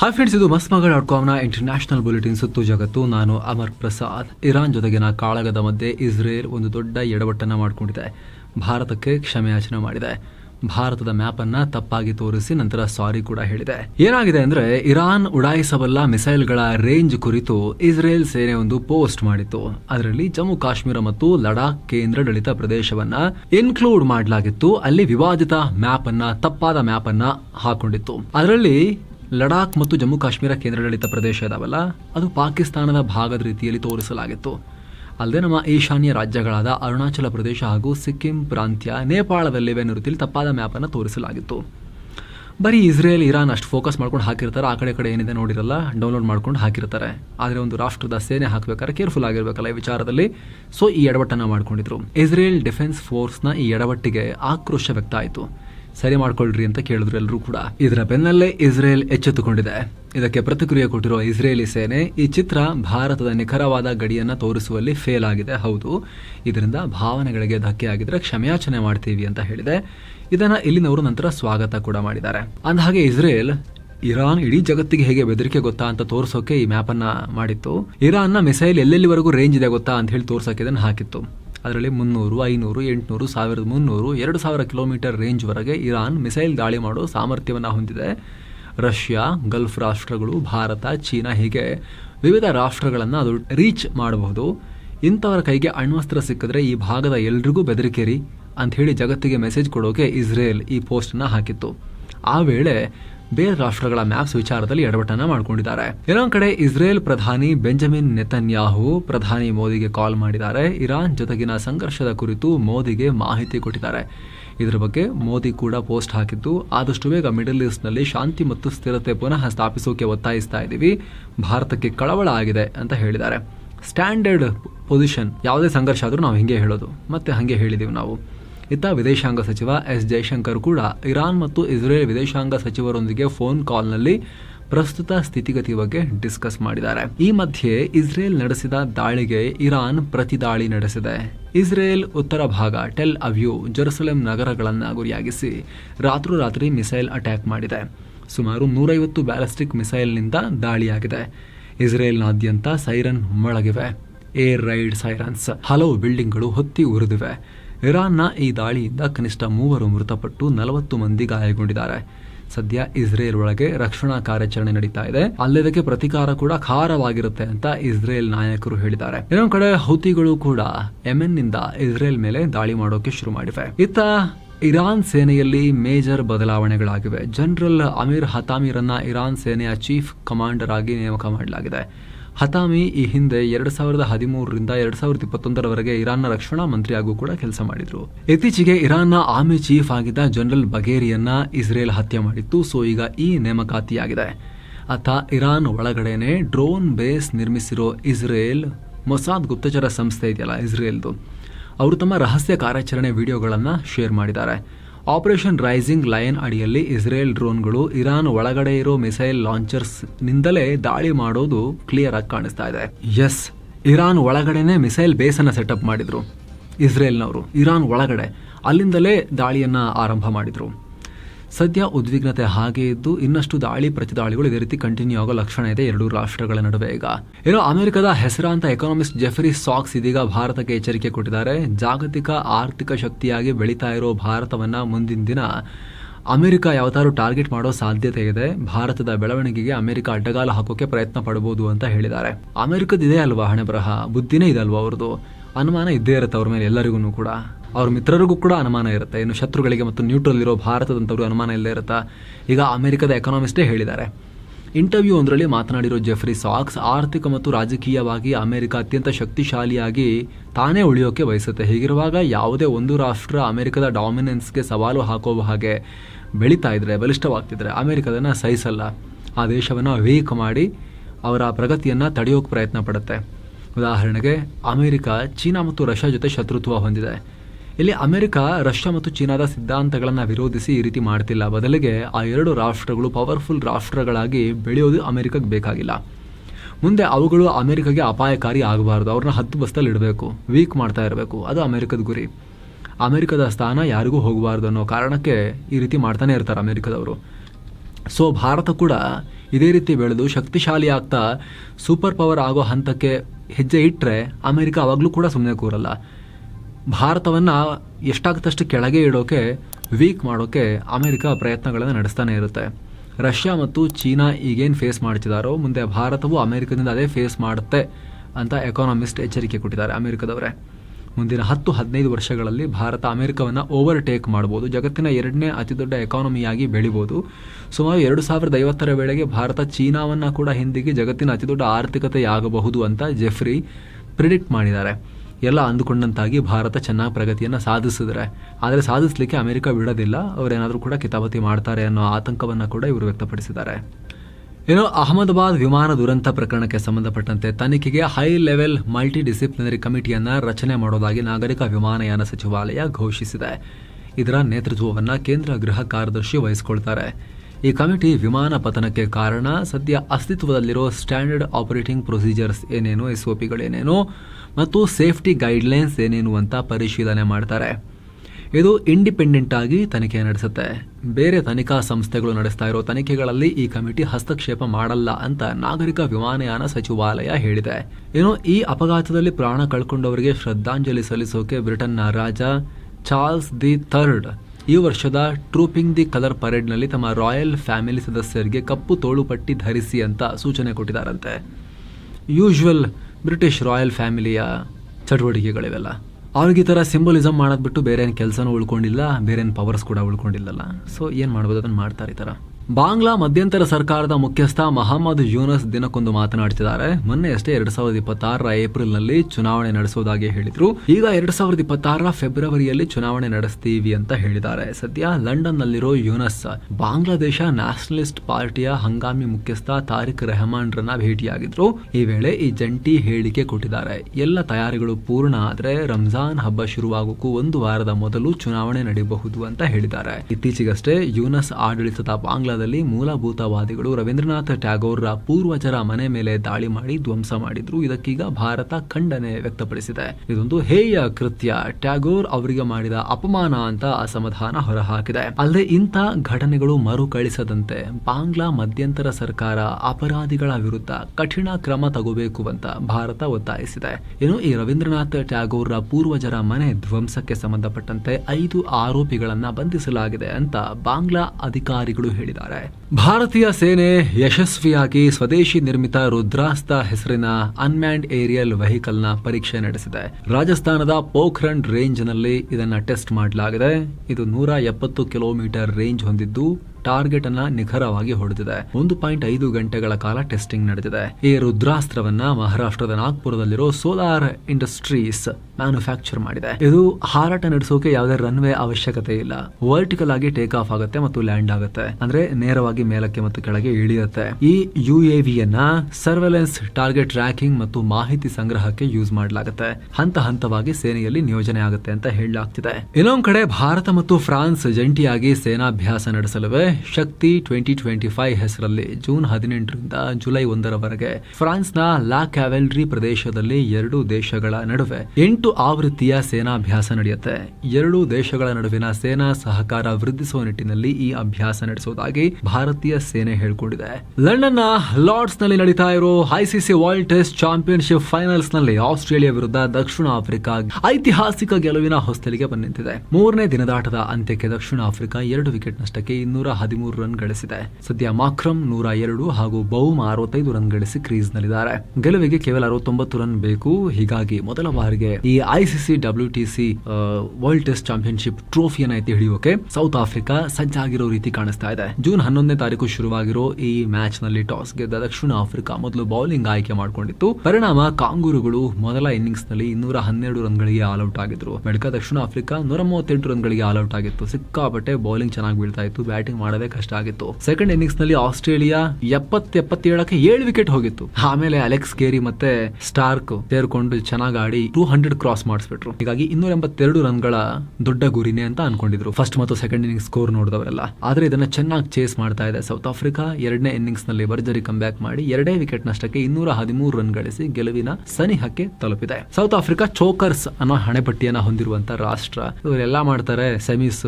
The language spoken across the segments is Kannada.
ಹಾಯ್ ಫ್ರೆಂಡ್ಸ್ ಇದು ಮಸ್ಮಗ ಡಾಟ್ ಕಾಮ್ನ ಇಂಟರ್ನ್ಯಾಷನಲ್ ಬುಲೆಟಿನ್ ಸುತ್ತು ಜಗತ್ತು. ನಾನು ಅಮರ್ ಪ್ರಸಾದ್. ಇರಾನ್ ಜೊತೆಗಿನ ಕಾಳಗದ ಮಧ್ಯೆ ಇಸ್ರೇಲ್ ಒಂದು ದೊಡ್ಡ ಎಡವಟ್ಟನ್ನು ಮಾಡಿಕೊಂಡಿದೆ. ಭಾರತಕ್ಕೆ ಕ್ಷಮೆಯಾಚನೆ ಮಾಡಿದೆ. ಭಾರತದ ಮ್ಯಾಪ್ ಅನ್ನ ತಪ್ಪಾಗಿ ತೋರಿಸಿ ನಂತರ ಸಾರಿ ಕೂಡ ಹೇಳಿದೆ. ಏನಾಗಿದೆ ಅಂದ್ರೆ ಇರಾನ್ ಉಡಾಯಿಸಬಲ್ಲ ಮಿಸೈಲ್ಗಳ ರೇಂಜ್ ಕುರಿತು ಇಸ್ರೇಲ್ ಸೇನೆ ಒಂದು ಪೋಸ್ಟ್ ಮಾಡಿತ್ತು. ಅದರಲ್ಲಿ ಜಮ್ಮು ಕಾಶ್ಮೀರ ಮತ್ತು ಲಡಾಖ್ ಕೇಂದ್ರಾಡಳಿತ ಪ್ರದೇಶವನ್ನ ಇನ್ಕ್ಲೂಡ್ ಮಾಡಲಾಗಿತ್ತು. ಅಲ್ಲಿ ವಿವಾದಿತ ಮ್ಯಾಪ್ ಅನ್ನ ತಪ್ಪಾದ ಮ್ಯಾಪ್ ಅನ್ನ ಹಾಕೊಂಡಿತ್ತು. ಅದರಲ್ಲಿ ಲಡಾಖ್ ಮತ್ತು ಜಮ್ಮು ಕಾಶ್ಮೀರ ಕೇಂದ್ರಾಡಳಿತ ಪ್ರದೇಶ ಇದಾವಲ್ಲ? ಅದು ಪಾಕಿಸ್ತಾನದ ಭಾಗದ ರೀತಿಯಲ್ಲಿ ತೋರಿಸಲಾಗಿತ್ತು. ಅಲ್ಲದೆ ನಮ್ಮ ಈಶಾನ್ಯ ರಾಜ್ಯಗಳಾದ ಅರುಣಾಚಲ ಪ್ರದೇಶ ಹಾಗೂ ಸಿಕ್ಕಿಂ, ಪ್ರಾಂತ್ಯ, ನೇಪಾಳದಲ್ಲಿವೆ ಅನ್ನೋ ರೀತಿಯಲ್ಲಿ ತಪ್ಪಾದ ಮ್ಯಾಪನ್ನು ತೋರಿಸಲಾಗಿತ್ತು. ಬರೀ ಇಸ್ರೇಲ್, ಇರಾನ್ ಅಷ್ಟು ಫೋಕಸ್ ಮಾಡ್ಕೊಂಡು ಹಾಕಿರ್ತಾರೆ. ಆ ಕಡೆ ಕಡೆ ಏನಿದೆ ನೋಡಿರಲ್ಲ ಡೌನ್ಲೋಡ್ ಮಾಡ್ಕೊಂಡು ಹಾಕಿರ್ತಾರೆ. ಆದರೆ ಒಂದು ರಾಷ್ಟ್ರದ ಸೇನೆ ಹಾಕಬೇಕಾದ್ರೆ ಕೇರ್ಫುಲ್ ಆಗಿರಬೇಕಲ್ಲ ಈ ವಿಚಾರದಲ್ಲಿ. ಸೊ ಈ ಎಡವಟ್ಟನ್ನು ಮಾಡ್ಕೊಂಡಿದ್ರು. ಇಸ್ರೇಲ್ ಡಿಫೆನ್ಸ್ ಫೋರ್ಸ್ನ ಈ ಎಡವಟ್ಟಿಗೆ ಆಕ್ರೋಶ ವ್ಯಕ್ತ ಆಯಿತು. ಸರಿ ಮಾಡ್ಕೊಳ್ರಿ ಅಂತ ಕೇಳಿದ್ರು ಎಲ್ಲರೂ ಕೂಡ. ಇದರ ಬೆನ್ನಲ್ಲೇ ಇಸ್ರೇಲ್ ಎಚ್ಚೆತ್ತುಕೊಂಡಿದೆ. ಇದಕ್ಕೆ ಪ್ರತಿಕ್ರಿಯೆ ಕೊಟ್ಟಿರುವ ಇಸ್ರೇಲಿ ಸೇನೆ ಈ ಚಿತ್ರ ಭಾರತದ ನಿಖರವಾದ ಗಡಿಯನ್ನ ತೋರಿಸುವಲ್ಲಿ ಫೇಲ್ ಆಗಿದೆ. ಹೌದು. ಇದರಿಂದ ಭಾವನೆಗಳಿಗೆ ಧಕ್ಕೆ ಆಗಿದ್ರೆ ಕ್ಷಮೆಯಾಚನೆ ಮಾಡ್ತೀವಿ ಅಂತ ಹೇಳಿದೆ. ಇದನ್ನ ಇಲ್ಲಿನವರು ನಂತರ ಸ್ವಾಗತ ಕೂಡ ಮಾಡಿದ್ದಾರೆ. ಅಂದಹಾಗೆ ಇಸ್ರೇಲ್, ಇರಾನ್ ಇಡೀ ಜಗತ್ತಿಗೆ ಹೇಗೆ ಬೆದರಿಕೆ ಗೊತ್ತಾ ಅಂತ ತೋರಿಸೋಕೆ ಈ ಮ್ಯಾಪ್ ಅನ್ನ ಮಾಡಿತ್ತು. ಇರಾನ್ನ ಮಿಸೈಲ್ ಎಲ್ಲೆಲ್ಲಿವರೆಗೂ ರೇಂಜ್ ಇದೆ ಗೊತ್ತಾ ಅಂತ ಹೇಳಿ ತೋರ್ಸೋಕೆ ಇದನ್ನು ಹಾಕಿತ್ತು. ಅದರಲ್ಲಿ ಮುನ್ನೂರು, ಐನೂರು, ಎಂಟುನೂರು, ಸಾವಿರದ ಮುನ್ನೂರು, ಎರಡು ಸಾವಿರ ಕಿಲೋಮೀಟರ್ ರೇಂಜ್ವರೆಗೆ ಇರಾನ್ ಮಿಸೈಲ್ ದಾಳಿ ಮಾಡೋ ಸಾಮರ್ಥ್ಯವನ್ನು ಹೊಂದಿದೆ. ರಷ್ಯಾ, ಗಲ್ಫ್ ರಾಷ್ಟ್ರಗಳು, ಭಾರತ, ಚೀನಾ ಹೀಗೆ ವಿವಿಧ ರಾಷ್ಟ್ರಗಳನ್ನು ಅದು ರೀಚ್ ಮಾಡಬಹುದು. ಇಂಥವರ ಕೈಗೆ ಅಣ್ವಸ್ತ್ರ ಸಿಕ್ಕಿದ್ರೆ ಈ ಭಾಗದ ಎಲ್ರಿಗೂ ಬೆದರಿಕೆರಿ ಅಂತ ಹೇಳಿ ಜಗತ್ತಿಗೆ ಮೆಸೇಜ್ ಕೊಡೋಕೆ ಇಸ್ರೇಲ್ ಈ ಪೋಸ್ಟನ್ನು ಹಾಕಿತ್ತು. ಆ ವೇಳೆ ಬೇರೆ ರಾಷ್ಟ್ರಗಳ ಮ್ಯಾಪ್ಸ್ ವಿಚಾರದಲ್ಲಿ ಎಡವಟ್ಟನ್ನ ಮಾಡ್ಕೊಂಡಿದ್ದಾರೆ. ಇನ್ನೊಂದು ಕಡೆ ಇಸ್ರೇಲ್ ಪ್ರಧಾನಿ ಬೆಂಜಮಿನ್ ನೆತನ್ಯಾಹು ಪ್ರಧಾನಿ ಮೋದಿಗೆ ಕಾಲ್ ಮಾಡಿದ್ದಾರೆ. ಇರಾನ್ ಜೊತೆಗಿನ ಸಂಘರ್ಷದ ಕುರಿತು ಮೋದಿಗೆ ಮಾಹಿತಿ ಕೊಟ್ಟಿದ್ದಾರೆ. ಇದರ ಬಗ್ಗೆ ಮೋದಿ ಕೂಡ ಪೋಸ್ಟ್ ಹಾಕಿದ್ದು, ಆದಷ್ಟು ಬೇಗ ಮಿಡಲ್ ಈಸ್ಟ್ನಲ್ಲಿ ಶಾಂತಿ ಮತ್ತು ಸ್ಥಿರತೆ ಪುನಃ ಸ್ಥಾಪಿಸೋಕೆ ಒತ್ತಾಯಿಸ್ತಾ ಇದ್ದೀವಿ. ಭಾರತಕ್ಕೆ ಕಳವಳ ಆಗಿದೆ ಅಂತ ಹೇಳಿದ್ದಾರೆ. ಸ್ಟ್ಯಾಂಡರ್ಡ್ ಪೊಸಿಷನ್, ಯಾವುದೇ ಸಂಘರ್ಷ ಆದರೂ ನಾವು ಹಿಂಗೆ ಹೇಳೋದು. ಮತ್ತೆ ಹಾಗೆ ಹೇಳಿದೀವಿ ನಾವು. ಇತ್ತ ವಿದೇಶಾಂಗ ಸಚಿವ ಎಸ್ ಜಯಶಂಕರ್ ಕೂಡ ಇರಾನ್ ಮತ್ತು ಇಸ್ರೇಲ್ ವಿದೇಶಾಂಗ ಸಚಿವರೊಂದಿಗೆ ಫೋನ್ ಕಾಲ್ನಲ್ಲಿ ಪ್ರಸ್ತುತ ಸ್ಥಿತಿಗತಿ ಬಗ್ಗೆ ಡಿಸ್ಕಸ್ ಮಾಡಿದ್ದಾರೆ. ಈ ಮಧ್ಯೆ ಇಸ್ರೇಲ್ ನಡೆಸಿದ ದಾಳಿಗೆ ಇರಾನ್ ಪ್ರತಿದಾಳಿ ನಡೆಸಿದೆ. ಇಸ್ರೇಲ್ ಉತ್ತರ ಭಾಗ ಟೆಲ್ ಅವ್ಯೂ ಜೆರುಸಲೇಂ ನಗರಗಳನ್ನು ಗುರಿಯಾಗಿಸಿ ರಾತ್ರೋರಾತ್ರಿ ಮಿಸೈಲ್ ಅಟ್ಯಾಕ್ ಮಾಡಿದೆ. ಸುಮಾರು ನೂರೈವತ್ತು ಬ್ಯಾಲಿಸ್ಟಿಕ್ ಮಿಸೈಲ್ನಿಂದ ದಾಳಿಯಾಗಿದೆ. ಇಸ್ರೇಲ್ನಾದ್ಯಂತ ಸೈರನ್ ಮೊಳಗಿವೆ. Air raid sirens. ಹಲವು ಬಿಲ್ಡಿಂಗ್ಗಳು ಹೊತ್ತಿ ಉರಿದಿವೆ. ಇರಾನ್ನ ಈ ದಾಳಿಯಿಂದ ಕನಿಷ್ಠ ಮೂವರು ಮೃತಪಟ್ಟು ನಲವತ್ತು ಮಂದಿ ಗಾಯಗೊಂಡಿದ್ದಾರೆ. ಸದ್ಯ ಇಸ್ರೇಲ್ ಒಳಗೆ ರಕ್ಷಣಾ ಕಾರ್ಯಾಚರಣೆ ನಡೀತಾ ಇದೆ. ಅಲ್ಲಿದಕ್ಕೆ ಪ್ರತಿಕಾರ ಕೂಡ ಖಾರವಾಗಿರುತ್ತೆ ಅಂತ ಇಸ್ರೇಲ್ ನಾಯಕರು ಹೇಳಿದ್ದಾರೆ. ಇನ್ನೊಂದು ಕಡೆ ಹೌತಿಗಳು ಕೂಡ ಯೆಮೆನ್ನಿಂದ ಇಸ್ರೇಲ್ ಮೇಲೆ ದಾಳಿ ಮಾಡೋಕೆ ಶುರು ಮಾಡಿವೆ. ಇತ್ತ ಇರಾನ್ ಸೇನೆಯಲ್ಲಿ ಮೇಜರ್ ಬದಲಾವಣೆಗಳಾಗಿವೆ. ಜನರಲ್ ಅಮೀರ್ ಹತಾಮಿರನ್ನ ಇರಾನ್ ಸೇನೆಯ ಚೀಫ್ ಕಮಾಂಡರ್ ಆಗಿ ನೇಮಕ ಮಾಡಲಾಗಿದೆ. ಹತಾಮಿ ಈ ಹಿಂದೆ ಎರಡ್ ಸಾವಿರದ ಹದಿಮೂರರಿಂದ ಎರಡ್ ಸಾವಿರದ ಇಪ್ಪತ್ತೊಂದರವರೆಗೆ ಇರಾನ್ನ ರಕ್ಷಣಾ ಮಂತ್ರಿಯಾಗೂ ಕೂಡ ಕೆಲಸ ಮಾಡಿದ್ರು. ಇತ್ತೀಚೆಗೆ ಇರಾನ್ನ ಆರ್ಮಿ ಚೀಫ್ ಆಗಿದ್ದ ಜನರಲ್ ಬಗೇರಿಯನ್ನ ಇಸ್ರೇಲ್ ಹತ್ಯೆ ಮಾಡಿತ್ತು. ಸೊ, ಈಗ ಈ ನೇಮಕಾತಿಯಾಗಿದೆ. ಅತ ಇರಾನ್ ಒಳಗಡೆನೆ ಡ್ರೋನ್ ಬೇಸ್ ನಿರ್ಮಿಸಿರೋ ಇಸ್ರೇಲ್ ಮೊಸಾದ್ ಗುಪ್ತಚರ ಸಂಸ್ಥೆ ಇದೆಯಲ್ಲ ಇಸ್ರೇಲ್ದು. ಅವರು ತಮ್ಮ ರಹಸ್ಯ ಕಾರ್ಯಾಚರಣೆ ವಿಡಿಯೋಗಳನ್ನು ಶೇರ್ ಮಾಡಿದ್ದಾರೆ. ಆಪರೇಷನ್ ರೈಸಿಂಗ್ ಲಯನ್ ಅಡಿಯಲ್ಲಿ ಇಸ್ರೇಲ್ ಡ್ರೋನ್ಗಳು ಇರಾನ್ ಒಳಗಡೆ ಇರೋ ಮಿಸೈಲ್ ಲಾಂಚರ್ಸ್ ನಿಂದಲೇ ದಾಳಿ ಮಾಡೋದು ಕ್ಲಿಯರ್ ಆಗಿ ಕಾಣಿಸ್ತಾ ಇದೆ. ಎಸ್ ಇರಾನ್ ಒಳಗಡೆನೆ ಮಿಸೈಲ್ ಬೇಸ್ ಅನ್ನ ಸೆಟಪ್ ಮಾಡಿದ್ರು. ಇಸ್ರೇಲ್ನವರು ಇರಾನ್ ಒಳಗಡೆ ಅಲ್ಲಿಂದಲೇ ದಾಳಿಯನ್ನ ಆರಂಭ ಮಾಡಿದ್ರು. ಸದ್ಯ ಉದ್ವಿಗ್ನತೆ ಹಾಗೆ ಇದ್ದು ಇನ್ನಷ್ಟು ದಾಳಿ ಪ್ರತಿದಾಳಿಗಳು ಇದೇ ರೀತಿ ಕಂಟಿನ್ಯೂ ಆಗೋ ಲಕ್ಷಣ ಇದೆ ಎರಡು ರಾಷ್ಟ್ರಗಳ ನಡುವೆ ಈಗ. ಇನ್ನು ಅಮೆರಿಕದ ಹೆಸರಾಂತ ಎಕನಾಮಿಸ್ಟ್ ಜೆಫರಿ ಸಾಕ್ಸ್ ಇದೀಗ ಭಾರತಕ್ಕೆ ಎಚ್ಚರಿಕೆ ಕೊಟ್ಟಿದ್ದಾರೆ. ಜಾಗತಿಕ ಆರ್ಥಿಕ ಶಕ್ತಿಯಾಗಿ ಬೆಳೀತಾ ಇರೋ ಭಾರತವನ್ನ ಮುಂದಿನ ದಿನ ಅಮೆರಿಕ ಯಾವತ್ತಾರು ಟಾರ್ಗೆಟ್ ಮಾಡೋ ಸಾಧ್ಯತೆ ಇದೆ. ಭಾರತದ ಬೆಳವಣಿಗೆಗೆ ಅಮೆರಿಕ ಅಡ್ಡಗಾಲ ಹಾಕೋಕೆ ಪ್ರಯತ್ನ ಪಡಬಹುದು ಅಂತ ಹೇಳಿದ್ದಾರೆ. ಅಮೆರಿಕದ ಇದೆ ಅಲ್ವಾ ಹಣೆ ಬರಹ ಬುದ್ಧಿನೇ ಇದಲ್ವಾ ಅವ್ರದ್ದು? ಅನುಮಾನ ಇದ್ದೇ ಇರುತ್ತೆ ಅವ್ರ ಮೇಲೆ ಎಲ್ಲರಿಗೂ ಕೂಡ. ಅವ್ರ ಮಿತ್ರರಿಗೂ ಕೂಡ ಅನುಮಾನ ಇರುತ್ತೆ. ಇನ್ನು ಶತ್ರುಗಳಿಗೆ ಮತ್ತು ನ್ಯೂಟ್ರಲ್ ಇರೋ ಭಾರತದಂಥವ್ರಿಗೆ ಅನುಮಾನ ಇಲ್ಲೇ ಇರುತ್ತಾ? ಈಗ ಅಮೆರಿಕದ ಎಕನಾಮಿಸ್ಟೇ ಹೇಳಿದ್ದಾರೆ. ಇಂಟರ್ವ್ಯೂ ಒಂದರಲ್ಲಿ ಮಾತನಾಡಿರೋ ಜೆಫ್ರಿ, ಸಾಕ್ಸ್ ಆರ್ಥಿಕ ಮತ್ತು ರಾಜಕೀಯವಾಗಿ ಅಮೆರಿಕ ಅತ್ಯಂತ ಶಕ್ತಿಶಾಲಿಯಾಗಿ ತಾನೇ ಉಳಿಯೋಕೆ ಬಯಸುತ್ತೆ. ಹೀಗಿರುವಾಗ ಯಾವುದೇ ಒಂದು ರಾಷ್ಟ್ರ ಅಮೆರಿಕದ ಡಾಮಿನೆನ್ಸ್ಗೆ ಸವಾಲು ಹಾಕೋ ಹಾಗೆ ಬೆಳೀತಾ ಇದ್ದರೆ ಬಲಿಷ್ಠವಾಗ್ತಿದ್ರೆ ಅಮೆರಿಕದನ್ನು ಸಹಿಸಲ್ಲ. ಆ ದೇಶವನ್ನು ವೀಕ್ ಮಾಡಿ ಅವರ ಪ್ರಗತಿಯನ್ನು ತಡೆಯೋಕೆ ಪ್ರಯತ್ನ ಪಡುತ್ತೆ. ಉದಾಹರಣೆಗೆ ಅಮೆರಿಕ, ಚೀನಾ ಮತ್ತು ರಷ್ಯಾ ಜೊತೆ ಶತ್ರುತ್ವ ಹೊಂದಿದೆ. ಇಲ್ಲಿ ಅಮೆರಿಕ, ರಷ್ಯಾ ಮತ್ತು ಚೀನಾದ ಸಿದ್ಧಾಂತಗಳನ್ನು ವಿರೋಧಿಸಿ ಈ ರೀತಿ ಮಾಡ್ತಿಲ್ಲ. ಬದಲಿಗೆ ಆ ಎರಡು ರಾಷ್ಟ್ರಗಳು ಪವರ್ಫುಲ್ ರಾಷ್ಟ್ರಗಳಾಗಿ ಬೆಳೆಯೋದು ಅಮೆರಿಕಕ್ಕೆ ಬೇಕಾಗಿಲ್ಲ. ಮುಂದೆ ಅವುಗಳು ಅಮೆರಿಕಗೆ ಅಪಾಯಕಾರಿ ಆಗಬಾರ್ದು. ಅವ್ರನ್ನ ಹತ್ತು ಬಸ್ತಲ್ಲಿ ಇಡಬೇಕು. ವೀಕ್ ಮಾಡ್ತಾ ಇರಬೇಕು. ಅದು ಅಮೆರಿಕದ ಗುರಿ. ಅಮೆರಿಕದ ಸ್ಥಾನ ಯಾರಿಗೂ ಹೋಗಬಾರ್ದು ಅನ್ನೋ ಕಾರಣಕ್ಕೆ ಈ ರೀತಿ ಮಾಡ್ತಾನೆ ಇರ್ತಾರೆ ಅಮೆರಿಕದವರು. ಸೊ ಭಾರತ ಕೂಡ ಇದೇ ರೀತಿ ಬೆಳೆದು ಶಕ್ತಿಶಾಲಿ ಆಗ್ತಾ ಸೂಪರ್ ಪವರ್ ಆಗೋ ಹಂತಕ್ಕೆ ಹೆಜ್ಜೆ ಇಟ್ಟರೆ ಅಮೆರಿಕ ಅವಾಗಲೂ ಕೂಡ ಸುಮ್ಮನೆ ಕೂರಲ್ಲ. ಭಾರತವನ್ನು ಎಷ್ಟಾಗುತ್ತಷ್ಟು ಕೆಳಗೆ ಇಡೋಕೆ, ವೀಕ್ ಮಾಡೋಕೆ ಅಮೆರಿಕ ಪ್ರಯತ್ನಗಳನ್ನು ನಡೆಸ್ತಾನೆ ಇರುತ್ತೆ. ರಷ್ಯಾ ಮತ್ತು ಚೀನಾ ಈಗೇನು ಫೇಸ್ ಮಾಡ್ತಿದ್ದಾರೋ ಮುಂದೆ ಭಾರತವು ಅಮೆರಿಕದಿಂದ ಅದೇ ಫೇಸ್ ಮಾಡುತ್ತೆ ಅಂತ ಎಕಾನಮಿಸ್ಟ್ ಎಚ್ಚರಿಕೆ ಕೊಟ್ಟಿದ್ದಾರೆ ಅಮೆರಿಕದವರೇ. ಮುಂದಿನ ಹತ್ತು, ಹದಿನೈದು ವರ್ಷಗಳಲ್ಲಿ ಭಾರತ ಅಮೆರಿಕವನ್ನು ಓವರ್ಟೇಕ್ ಮಾಡ್ಬೋದು. ಜಗತ್ತಿನ ಎರಡನೇ ಅತಿ ದೊಡ್ಡ ಎಕಾನಮಿಯಾಗಿ ಬೆಳಿಬೋದು. ಸುಮಾರು ಎರಡು ಸಾವಿರದ ಐವತ್ತರ ವೇಳೆಗೆ ಭಾರತ ಚೀನಾವನ್ನು ಕೂಡ ಹಿಂದಿಗೆ ಜಗತ್ತಿನ ಅತಿ ದೊಡ್ಡ ಆರ್ಥಿಕತೆಯಾಗಬಹುದು ಅಂತ ಜೆಫ್ರಿ ಪ್ರಿಡಿಕ್ಟ್ ಮಾಡಿದ್ದಾರೆ. ಎಲ್ಲ ಅಂದುಕೊಂಡಂತಾಗಿ ಭಾರತ ಚೆನ್ನಾಗಿ ಪ್ರಗತಿಯನ್ನು ಸಾಧಿಸಿದ್ರೆ. ಆದರೆ ಸಾಧಿಸಲಿಕ್ಕೆ ಅಮೆರಿಕ ಬಿಡೋದಿಲ್ಲ ಅವರೇನಾದರೂ ಕೂಡ ಕಿತಾಬತಿ ಮಾಡ್ತಾರೆ ಅನ್ನೋ ಆತಂಕವನ್ನು ಕೂಡ ಇವರು ವ್ಯಕ್ತಪಡಿಸಿದ್ದಾರೆ. ಇನ್ನು ಅಹಮದಾಬಾದ್ ವಿಮಾನ ದುರಂತ ಪ್ರಕರಣಕ್ಕೆ ಸಂಬಂಧಪಟ್ಟಂತೆ ತನಿಖೆಗೆ ಹೈ ಲೆವೆಲ್ ಮಲ್ಟಿ ಡಿಸಿಪ್ಲಿನರಿ ಕಮಿಟಿಯನ್ನು ರಚನೆ ಮಾಡೋದಾಗಿ ನಾಗರಿಕ ವಿಮಾನಯಾನ ಸಚಿವಾಲಯ ಘೋಷಿಸಿದೆ. ಇದರ ನೇತೃತ್ವವನ್ನು ಕೇಂದ್ರ ಗೃಹ ಕಾರ್ಯದರ್ಶಿ ವಹಿಸಿಕೊಳ್ತಾರೆ. ಈ ಕಮಿಟಿ ವಿಮಾನ ಪತನಕ್ಕೆ ಕಾರಣ ಸದ್ಯ ಅಸ್ತಿತ್ವದಲ್ಲಿರೋ ಸ್ಟ್ಯಾಂಡರ್ಡ್ ಆಪರೇಟಿಂಗ್ ಪ್ರೊಸೀಜರ್ಸ್ ಏನೇನು ಎಸ್ ಒ ಪಿಗಳೇನೇನು ಮತ್ತು ಸೇಫ್ಟಿ ಗೈಡ್ಲೈನ್ಸ್ ಏನೇನು ಅಂತ ಪರಿಶೀಲನೆ ಮಾಡ್ತಾರೆ. ಇದು ಇಂಡಿಪೆಂಡೆಂಟ್ ಆಗಿ ತನಿಖೆ ನಡೆಸುತ್ತೆ. ಬೇರೆ ತನಿಖಾ ಸಂಸ್ಥೆಗಳು ನಡೆಸ್ತಾ ಇರೋ ತನಿಖೆಗಳಲ್ಲಿ ಈ ಕಮಿಟಿ ಹಸ್ತಕ್ಷೇಪ ಮಾಡಲ್ಲ ಅಂತ ನಾಗರಿಕ ವಿಮಾನಯಾನ ಸಚಿವಾಲಯ ಹೇಳಿದೆ. ಏನೋ ಈ ಅಪಘಾತದಲ್ಲಿ ಪ್ರಾಣ ಕಳ್ಕೊಂಡವರಿಗೆ ಶ್ರದ್ಧಾಂಜಲಿ ಸಲ್ಲಿಸೋಕೆ ಬ್ರಿಟನ್ನ ರಾಜ ಚಾರ್ಲ್ಸ್ ದಿ ಥರ್ಡ್ ಈ ವರ್ಷದ ಟ್ರೂಪಿಂಗ್ ದಿ ಕಲರ್ ಪರೇಡ್ನಲ್ಲಿ ತಮ್ಮ ರಾಯಲ್ ಫ್ಯಾಮಿಲಿ ಸದಸ್ಯರಿಗೆ ಕಪ್ಪು ತೋಳುಪಟ್ಟಿ ಧರಿಸಿ ಅಂತ ಸೂಚನೆ ಕೊಟ್ಟಿದ್ದಾರಂತೆ. ಯೂಶ್ವಲ್ ಬ್ರಿಟಿಷ್ ರಾಯಲ್ ಫ್ಯಾಮಿಲಿಯ ಚಟುವಟಿಕೆಗಳಿವೆಲ್ಲ. ಅವ್ರಿಗೆ ಈ ಥರ ಸಿಂಬಲಿಸಮ್ ಮಾಡೋದ್ಬಿಟ್ಟು ಬೇರೆ ಏನು ಕೆಲಸನೂ ಉಳ್ಕೊಂಡಿಲ್ಲ ಬೇರೆ ಏನು ಪವರ್ಸ್ ಕೂಡ ಉಳ್ಕೊಂಡಿಲ್ಲಲ್ಲ. ಸೊ ಏನು ಮಾಡ್ಬೋದು, ಅದನ್ನು ಮಾಡ್ತಾರೆ ಈ ಥರ. ಬಾಂಗ್ಲಾ ಮಧ್ಯಂತರ ಸರ್ಕಾರದ ಮುಖ್ಯಸ್ಥ ಮಹಮ್ಮದ್ ಯೂನಸ್ ದಿನಕ್ಕೊಂದು ಮಾತನಾಡ್ತಿದ್ದಾರೆ ಮೊನ್ನೆ ಅಷ್ಟೇ ಎರಡ್ ಸಾವಿರದ ಇಪ್ಪತ್ತಾರರ ಏಪ್ರಿಲ್ನಲ್ಲಿ ಚುನಾವಣೆ ನಡೆಸುವುದಾಗಿ ಹೇಳಿದ್ರು. ಈಗ ಎರಡ್ ಸಾವಿರದ ಇಪ್ಪತ್ತಾರರ ಫೆಬ್ರವರಿಯಲ್ಲಿ ಚುನಾವಣೆ ನಡೆಸ್ತೀವಿ ಅಂತ ಹೇಳಿದ್ದಾರೆ. ಸದ್ಯ ಲಂಡನ್ನಲ್ಲಿರೋ ಯೂನಸ್, ಬಾಂಗ್ಲಾದೇಶ ನ್ಯಾಷನಲಿಸ್ಟ್ ಪಾರ್ಟಿಯ ಹಂಗಾಮಿ ಮುಖ್ಯಸ್ಥ ತಾರಿಕ್ ರೆಹಮಾನ್ ರನ್ನ ಭೇಟಿಯಾಗಿದ್ರು. ಈ ವೇಳೆ ಈ ಜಂಟಿ ಹೇಳಿಕೆ ಕೊಟ್ಟಿದ್ದಾರೆ. ಎಲ್ಲ ತಯಾರಿಗಳು ಪೂರ್ಣ ಆದ್ರೆ ರಂಜಾನ್ ಹಬ್ಬ ಶುರುವಾಗೋಕ್ಕೂ ಒಂದು ವಾರದ ಮೊದಲು ಚುನಾವಣೆ ನಡೆಯಬಹುದು ಅಂತ ಹೇಳಿದ್ದಾರೆ. ಇತ್ತೀಚೆಗಷ್ಟೇ ಯೂನಸ್ ಆಡಳಿತದ ಬಾಂಗ್ಲಾದಲ್ಲಿ ಮೂಲಭೂತವಾದಿಗಳು ರವೀಂದ್ರನಾಥ ಟ್ಯಾಗೋರ್ರ ಪೂರ್ವಜರ ಮನೆ ಮೇಲೆ ದಾಳಿ ಮಾಡಿ ಧ್ವಂಸ ಮಾಡಿದ್ರು. ಇದಕ್ಕೀಗ ಭಾರತ ಖಂಡನೆ ವ್ಯಕ್ತಪಡಿಸಿದೆ. ಇದೊಂದು ಹೇಯ ಕೃತ್ಯ. ಟ್ಯಾಗೋರ್ ಅವರಿಗೆ ಮಾಡಿದ ಅಪಮಾನ ಅಂತ ಅಸಮಾಧಾನ ಹೊರಹಾಕಿದೆ. ಅಲ್ಲದೆ ಇಂಥ ಘಟನೆಗಳು ಮರುಕಳಿಸದಂತೆ ಬಾಂಗ್ಲಾ ಮಧ್ಯಂತರ ಸರ್ಕಾರ ಅಪರಾಧಿಗಳ ವಿರುದ್ಧ ಕಠಿಣ ಕ್ರಮ ತಗೋಬೇಕು ಅಂತ ಭಾರತ ಒತ್ತಾಯಿಸಿದೆ. ಏನು ಈ ರವೀಂದ್ರನಾಥ್ ಟ್ಯಾಗೋರ್ರ ಪೂರ್ವಜರ ಮನೆ ಧ್ವಂಸಕ್ಕೆ ಸಂಬಂಧಪಟ್ಟಂತೆ ಐದು ಆರೋಪಿಗಳನ್ನ ಬಂಧಿಸಲಾಗಿದೆ ಅಂತ ಬಾಂಗ್ಲಾ ಅಧಿಕಾರಿಗಳು ಹೇಳಿದ್ದಾರೆ. ಭಾರತೀಯ ಸೇನೆ ಯಶಸ್ವಿಯಾಗಿ ಸ್ವದೇಶಿ ನಿರ್ಮಿತ ರುದ್ರಾಸ್ತ ಹೆಸರಿನ ಅನ್ಮ್ಯಾಂಡ್ ಏರಿಯಲ್ನ ಪರೀಕ್ಷೆ ನಡೆಸಿದೆ. ರಾಜಸ್ಥಾನದ ಪೋಖ್ರಣ್ ರೇಂಜ್ನಲ್ಲಿ ಇದನ್ನ ಟೆಸ್ಟ್ ಮಾಡಲಾಗಿದೆ. ಇದು ನೂರ ಎಪ್ಪತ್ತು ಕಿಲೋಮೀಟರ್ ರೇಂಜ್ ಹೊಂದಿದ್ದು ಟಾರ್ಗೆಟ್ ಅನ್ನ ನಿಖರವಾಗಿ ಹೊಡೆದಿದೆ. ಒಂದು ಪಾಯಿಂಟ್ ಐದು ಗಂಟೆಗಳ ಕಾಲ ಟೆಸ್ಟಿಂಗ್ ನಡೆದಿದೆ. ಈ ರುದ್ರಾಸ್ತ್ರವನ್ನ ಮಹಾರಾಷ್ಟ್ರದ ನಾಗ್ಪುರದಲ್ಲಿರೋ ಸೋಲಾರ್ ಇಂಡಸ್ಟ್ರೀಸ್ ಮ್ಯಾನುಫ್ಯಾಕ್ಚರ್ ಮಾಡಿದೆ. ಇದು ಹಾರಾಟ ನಡೆಸೋಕೆ ಯಾವುದೇ ರನ್ವೇ ಅವಶ್ಯಕತೆ ಇಲ್ಲ. ವರ್ಟಿಕಲ್ ಆಗಿ ಟೇಕ್ ಆಫ್ ಆಗುತ್ತೆ ಮತ್ತು ಲ್ಯಾಂಡ್ ಆಗುತ್ತೆ. ಅಂದ್ರೆ ನೇರವಾಗಿ ಮೇಲಕ್ಕೆ ಮತ್ತು ಕೆಳಗೆ ಇಳಿಯುತ್ತೆ. ಈ ಯು ನ ಸರ್ವೆಲೆನ್ಸ್ ಟಾರ್ಗೆಟ್ ಟ್ರ್ಯಾಕಿಂಗ್ ಮತ್ತು ಮಾಹಿತಿ ಸಂಗ್ರಹಕ್ಕೆ ಯೂಸ್ ಮಾಡಲಾಗುತ್ತೆ. ಹಂತ ಹಂತವಾಗಿ ಸೇನೆಯಲ್ಲಿ ನಿಯೋಜನೆ ಆಗುತ್ತೆ ಅಂತ ಹೇಳಲಾಗ್ತಿದೆ. ಇನ್ನೊಂದ್ ಕಡೆ ಭಾರತ ಮತ್ತು ಫ್ರಾನ್ಸ್ ಜಂಟಿಯಾಗಿ ಸೇನಾಭ್ಯಾಸ ನಡೆಸಲಿವೆ. ಶಕ್ತಿ ಟ್ವೆಂಟಿ ಟ್ವೆಂಟಿ ಫೈವ್ ಹೆಸರಲ್ಲಿ ಜೂನ್ ಹದಿನೆಂಟರಿಂದ ಜುಲೈ ಒಂದರವರೆಗೆ ಫ್ರಾನ್ಸ್ನ ಲಾ ಕ್ಯಾವೆಲ್ರಿ ಪ್ರದೇಶದಲ್ಲಿ ಎರಡು ದೇಶಗಳ ನಡುವೆ ಎಂಟು ಆವೃತ್ತಿಯ ಸೇನಾಭ್ಯಾಸ ನಡೆಯುತ್ತೆ. ಎರಡು ದೇಶಗಳ ನಡುವಿನ ಸೇನಾ ಸಹಕಾರ ವೃದ್ಧಿಸುವ ನಿಟ್ಟಿನಲ್ಲಿ ಈ ಅಭ್ಯಾಸ ನಡೆಸುವುದಾಗಿ ಭಾರತೀಯ ಸೇನೆ ಹೇಳಿಕೊಂಡಿದೆ. ಲಂಡನ್ನ ಲಾರ್ಡ್ಸ್ನಲ್ಲಿ ನಡೀತಾ ಇರೋ ಐಸಿಸಿ ವರ್ಲ್ಡ್ ಟೆಸ್ಟ್ ಚಾಂಪಿಯನ್ಶಿಪ್ ಫೈನಲ್ಸ್ನಲ್ಲಿ ಆಸ್ಟ್ರೇಲಿಯಾ ವಿರುದ್ಧ ದಕ್ಷಿಣ ಆಫ್ರಿಕಾ ಐತಿಹಾಸಿಕ ಗೆಲುವಿನ ಹೊಸ್ತಲಿಗೆ ಬಂದಿದೆ. ಮೂರನೇ ದಿನದಾಟದ ಅಂತ್ಯಕ್ಕೆ ದಕ್ಷಿಣ ಆಫ್ರಿಕಾ ಎರಡು ವಿಕೆಟ್ ನಷ್ಟಕ್ಕೆ ಇನ್ನೂರ ಹದಿಮೂರು ರನ್ ಗಳಿಸಿದೆ. ಸದ್ಯ ಮಾಕ್ರಮ್ ನೂರ ಎರಡು ಹಾಗೂ ಬೌಮ್ ಅರವತ್ತೈದು ರನ್ ಗಳಿಸಿ ಕ್ರೀಸ್ ನಲ್ಲಿದ್ದಾರೆ ಗೆಲುವಿಗೆ ಕೇವಲ ಅರವತ್ತೊಂಬತ್ತು ರನ್ ಬೇಕು. ಹೀಗಾಗಿ ಮೊದಲ ಬಾರಿಗೆ ಈ ICC W T C world test championship ಟ್ರೋಫಿಯನ್ನ ಎತ್ತಿ ಹಿಡಿಯೋಕೆ ಸೌತ್ ಆಫ್ರಿಕಾ ಸಜ್ಜಾಗಿರೋ ರೀತಿ ಕಾಣಿಸ್ತಾ ಇದೆ. ಜೂನ್ ಹನ್ನೊಂದನೇ ತಾರೀಕು ಶುರುವಾಗಿರೋ ಈ ಮ್ಯಾಚ್ನಲ್ಲಿ ಟಾಸ್ ಗೆದ್ದ ದಕ್ಷಿಣ ಆಫ್ರಿಕಾ ಮೊದಲು ಬೌಲಿಂಗ್ ಆಯ್ಕೆ ಮಾಡಿಕೊಂಡಿತ್ತು. ಪರಿಣಾಮ ಕಾಂಗೂರುಗಳು ಮೊದಲ ಇನ್ನಿಂಗ್ಸ್ನಲ್ಲಿ ಇನ್ನೂರ ಹನ್ನೆರಡು ರನ್ ಗಳಿಗೆ ಆಲ್ ಔಟ್ ಆಗಿದ್ರು. ಬಳಿಕ ದಕ್ಷಿಣ ಆಫ್ರಿಕಾ ನೂರ ಮೂವತ್ತೆಂಟು ರನ್ ಗಳಿಗೆ ಆಲ್ ಔಟ್ ಆಗಿತ್ತು. ಸಿಕ್ಕಾಪಟ್ಟೆ ಬೌಲಿಂಗ್ ಚೆನ್ನಾಗಿ ಬೀಳ್ತಾ ಇತ್ತು. ಬ್ಯಾಟಿಂಗ್ ಮಾಡೋದೇ ಕಷ್ಟ ಆಗಿತ್ತು. ಸೆಕೆಂಡ್ ಇನ್ನಿಂಗ್ಸ್ನಲ್ಲಿ ಆಸ್ಟ್ರೇಲಿಯಾ ಎಪ್ಪತ್ ಎಪ್ಪತ್ತೇಳಕ್ಕೆ ಏಳು ವಿಕೆಟ್ ಹೋಗಿತ್ತು. ಆಮೇಲೆ ಅಲೆಕ್ಸ್ ಕೇರಿ ಮತ್ತೆ ಸ್ಟಾರ್ಕ್ ಸೇರ್ಕೊಂಡು ಚೆನ್ನಾಗಿ ಆಡಿ ಟೂ ಹಂಡ್ರೆಡ್ ಕ್ರಾಸ್ ಮಾಡಿಸ್ಬಿಟ್ರು. ಹೀಗಾಗಿ ಇನ್ನೂರ ಎಂಬತ್ತೆರಡು ರನ್ಗಳ ದೊಡ್ಡ ಗುರಿನೇ ಅಂತ ಅನ್ಕೊಂಡಿದ್ರು. ಫಸ್ಟ್ ಮತ್ತು ಸೆಕೆಂಡ್ ಇನ್ನಿಂಗ್ಸ್ ಸ್ಕೋರ್ ನೋಡಿದವರೆಲ್ಲ. ಆದ್ರೆ ಇದನ್ನ ಚೆನ್ನಾಗಿ ಚೇಸ್ ಮಾಡ್ತಾ ಇದೆ ಸೌತ್ ಆಫ್ರಿಕಾ ಎರಡನೇ ಇನ್ನಿಂಗ್ಸ್ನಲ್ಲಿ ಭರ್ಜರಿ ಬ್ಯಾಕ್ ಮಾಡಿ ಎರಡೇ ವಿಕೆಟ್ ನಷ್ಟಕ್ಕೆ ಇನ್ನೂರ ಹದಿಮೂರು ರನ್ ಗಳಿಸಿ ಗೆಲುವಿನ ಸನಿಹಕ್ಕೆ ತಲುಪಿದೆ. ಸೌತ್ ಆಫ್ರಿಕಾ ಚೋಕರ್ಸ್ ಅನ್ನೋ ಹಣೆಪಟ್ಟಿಯನ್ನ ಹೊಂದಿರುವಂತ ರಾಷ್ಟ್ರ. ಇವರೆಲ್ಲಾ ಮಾಡ್ತಾರೆ ಸೆಮೀಸ್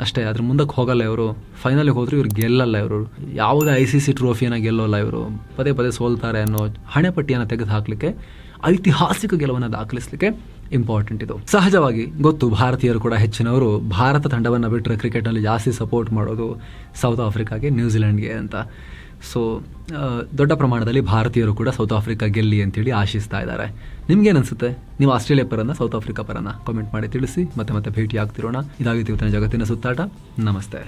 ಅಷ್ಟೇ, ಅದ್ರ ಮುಂದಕ್ಕೆ ಹೋಗಲ್ಲ ಇವರು. ಫೈನಲಿಗೆ ಹೋದ್ರು ಇವ್ರು ಗೆಲ್ಲಲ್ಲ ಇವರು. ಯಾವುದೇ ಐ ಸಿ ಸಿ ಟ್ರೋಫಿಯನ್ನು ಗೆಲ್ಲೋಲ್ಲ ಇವರು. ಪದೇ ಪದೇ ಸೋಲ್ತಾರೆ ಅನ್ನೋ ಹಣೆಪಟ್ಟಿಯನ್ನು ತೆಗೆದು ಹಾಕಲಿಕ್ಕೆ, ಐತಿಹಾಸಿಕ ಗೆಲುವನ್ನು ದಾಖಲಿಸಲಿಕ್ಕೆ ಇಂಪಾರ್ಟೆಂಟ್ ಇದು. ಸಹಜವಾಗಿ ಗೊತ್ತು, ಭಾರತೀಯರು ಕೂಡ ಹೆಚ್ಚಿನವರು ಭಾರತ ತಂಡವನ್ನು ಬಿಟ್ಟರೆ ಕ್ರಿಕೆಟ್ನಲ್ಲಿ ಜಾಸ್ತಿ ಸಪೋರ್ಟ್ ಮಾಡೋದು ಸೌತ್ ಆಫ್ರಿಕಾಗೆ ನ್ಯೂಜಿಲೆಂಡ್ಗೆ ಅಂತ. ಸೊ ದೊಡ್ಡ ಪ್ರಮಾಣದಲ್ಲಿ ಭಾರತೀಯರು ಕೂಡ ಸೌತ್ ಆಫ್ರಿಕಾ ಗೆಲ್ಲಿ ಅಂತೇಳಿ ಆಶಿಸ್ತಾ ಇದ್ದಾರೆ. ನಿಮ್ಗೇನು ಅನ್ಸುತ್ತೆ ನೀವು ಆಸ್ಟ್ರೇಲಿಯಾ ಪರನ ಸೌತ್ ಆಫ್ರಿಕಾ ಪರನ? ಕಾಮೆಂಟ್ ಮಾಡಿ ತಿಳಿಸಿ, ಮತ್ತೆ ಮತ್ತೆ ಭೇಟಿ ಆಗ್ತಿರೋಣ ಇದಾಗಿತ್ತು ಇವತ್ತಿನ ಜಗತ್ತಿನ ಸುತ್ತಾಟ. ನಮಸ್ತೆ.